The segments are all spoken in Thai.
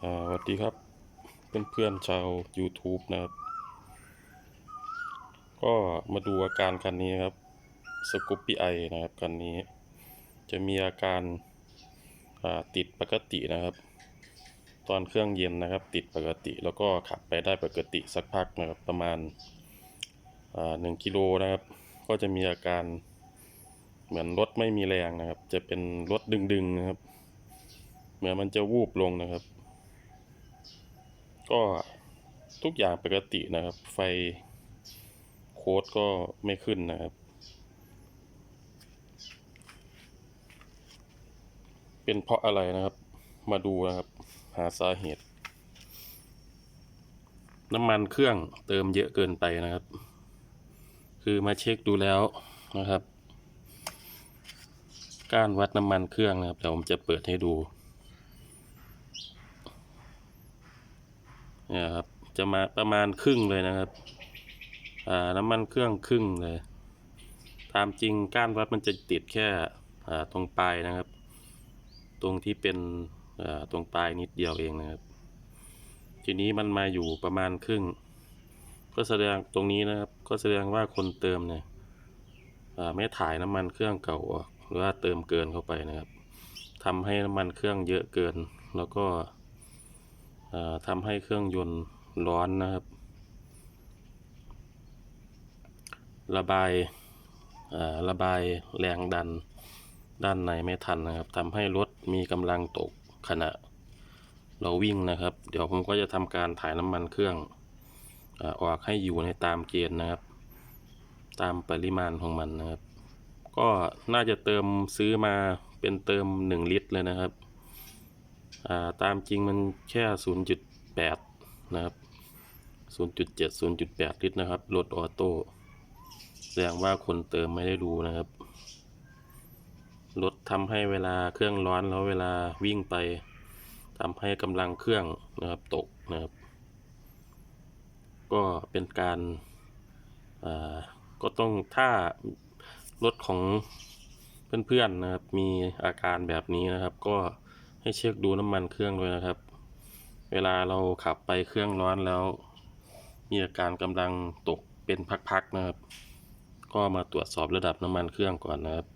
สวัสดีครับ เพื่อนๆชาว YouTube นะครับ ก็มาดูอาการคันนี้ครับสกูปปี้ไอนะครับคันนี้ จะมีอาการาติดปกตินะครับ ตอนเครื่องเย็นนะครับ ติดปกติแล้วก็ขับไปได้ปกติสักพักนะครับประมาณาหนึ่งกิโลนะครับ ก็จะมีอาการเหมือนรถไม่มีแรงนะครับ จะเป็นรถดึงๆนะครับ เหมือนมันจะวูบลงนะครับ ก็ทุกอย่างปกตินะครับ ไฟโค้ดก็ไม่ขึ้นนะครับ เป็นเพราะอะไรนะครับ มาดูนะครับ หาสาเหตุ น้ำมันเครื่องเติมเยอะเกินไปนะครับ คือมาเช็คดูแล้วนะครับ การวัดน้ำมันเครื่องนะครับเดี๋ยวผมจะเปิดให้ดู เนี่ยครับ จะมาประมาณครึ่งเลยนะครับ อ่าน้ำมันเครื่องครึ่งเลย ตามจริงก้านวัดมันจะติดแค่อ่าตรงปลายนะครับ ตรงที่เป็นอ่าตรงปลายนิดเดียวเองนะครับ ทีนี้มันมาอยู่ประมาณครึ่ง ก็แสดงตรงนี้นะครับ ก็แสดงว่าคนเติมเนี่ยไม่ถ่ายน้ำมันเครื่องเก่าออกหรือว่าเติมเกินเข้าไปนะครับทำให้น้ำมันเครื่องเยอะเกินแล้วก็ ทำให้เครื่องยนต์ร้อนนะครับ ระบายระบายแรงดันด้านในไม่ทันนะครับทำให้รถมีกำลังตกขณะเราวิ่งนะครับ เดี๋ยวผมก็จะทำการถ่ายน้ำมันเครื่องออกให้อยู่ในตามเกณฑ์นะครับ ตามปริมาณของมันนะครับ ก็น่าจะเติมซื้อมาเป็นเติม 1 ลิตรเลยนะครับ ตามจริงมันแค่ 0.8 นะครับ 0.7 0.8 ลิตรนะครับ รถออโต้ แสดงว่าคนเติมไม่ได้ดูนะครับ รถทำให้เวลาเครื่องร้อนแล้วเวลาวิ่งไปทำให้กำลังเครื่องนะครับตกนะครับ ก็เป็นการาก็ต้องถ้ารถของเพื่อนๆนะครับ มีอาการแบบนี้นะครับก็ ให้เช็คดูน้ำมันเครื่องด้วยนะครับ เวลาเราขับไปเครื่องร้อนแล้ว มีอาการกำลังตกเป็นพักๆนะครับ ก็มาตรวจสอบระดับน้ำมันเครื่องก่อนนะครับ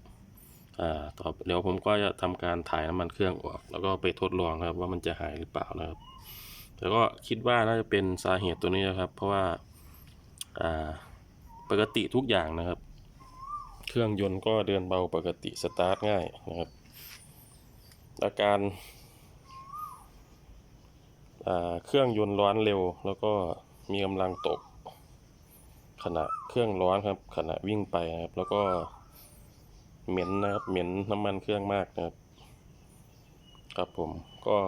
อ่าต่อเดี๋ยวผมก็จะทำการถ่ายน้ำมันเครื่องออก แล้วก็ไปทดลองครับ ว่ามันจะหายหรือเปล่านะครับแต่ก็คิดว่าน่าจะเป็นสาเหตุตัวนี้นะครับ เพราะว่าอ่าปกติทุกอย่างนะครับ เครื่องยนต์ก็เดินเบาปกติสตาร์ทง่ายนะครับ อาการาเครื่องยนต์ร้อนเร็ว แล้วก็มีกำลังตก ขณะเครื่องร้อนครับ ขณะวิ่งไปนะครับ แล้วก็เหม็นนะครับเหม็นน้ำมันเครื่องมากนะครับ ครับผมก็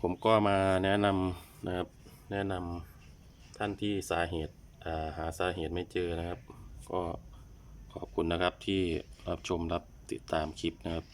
ผมก็มาแนะนำนะครับ แนะนำท่านที่สาเหตุาหาสาเหตุไม่เจอนะครับ ก็ คุณนะครับที่รับชมรับติดตามคลิปนะครับ